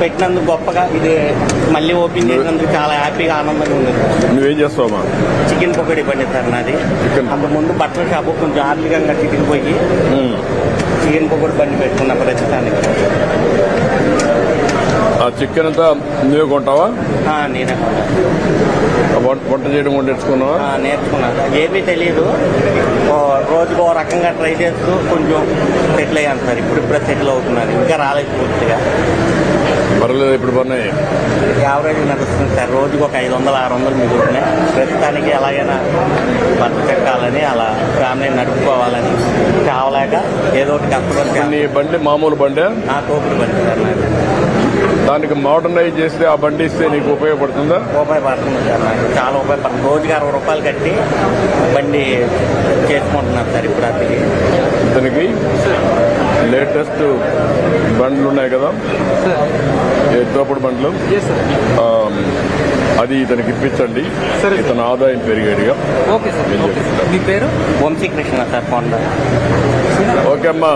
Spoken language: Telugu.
పెట్టినందుకు గొప్పగా ఇది మళ్ళీ ఓపెన్ చేసినందుకు చాలా హ్యాపీగా ఆనందంగా ఉంది. నువ్వేం చేస్తావమ్మా చికెన్ పకోడీ బండి సార్ నాది. చికెన్. అంత ముందు బట్టల షాపు కొంచెం ఆర్థికంగా చికెన్ పోయి ఉమ్. చికెన్ పకోడీ బండి పెట్టుకున్న ప్రస్తుతానికి ఆ చికెన్ అంతా నువ్వే కొంటావా? నేనే వంట వంట చేయడం కూడా నేర్చుకున్నావా? ఆ, నేర్చుకున్నాను ఏమీ తెలియదు రోజుకు ఓ రకంగా ట్రై చేస్తూ కొంచెం సెటిల్ అయ్యాను సార్. ఇప్పుడు ఇప్పుడే సెటిల్ అవుతున్నాను. ఇంకా రాలేదు పూర్తిగా. పర్లేదు ఇప్పుడు పన్నాయి యావరేజ్ నడుస్తుంది సార్. రోజుకు ఒక ఐదు వందలు ఆరు వందలు మిగులుతున్నాయి. ప్రస్తుతానికి ఎలాగైనా బట్ట చెక్కాలని అలా ఫ్యామిలీ నడుపుకోవాలని కావలేక ఏదో ఒకటి కష్టపడి బండి మామూలు బండి? నా తోపుడు బండి సార్ నాకు దానికి మోడర్నైజ్ చేస్తే ఆ బండి ఇస్తే నీకు ఉపయోగపడుతుందా? ఉపయోగపడుతుంది సార్ నాకు. చాలా ఉపయోగపడుతుంది రోజుకి అరవై రూపాయలు కట్టి బండి చేసుకుంటున్నాను సార్ ఇప్పుడు అది ఇతనికి లేటెస్ట్ బండ్లు ఉన్నాయి కదా? ఏ తోపుడు బండ్లు? ఆ, అది ఇతనికి ఇప్పించండి. ఇతని ఆదాయం పెరిగేదిగా. ఓకే సార్ ఓకే సార్ మీ పేరు? వంశీకృష్ణ సార్ కొండ ఓకే అమ్మా.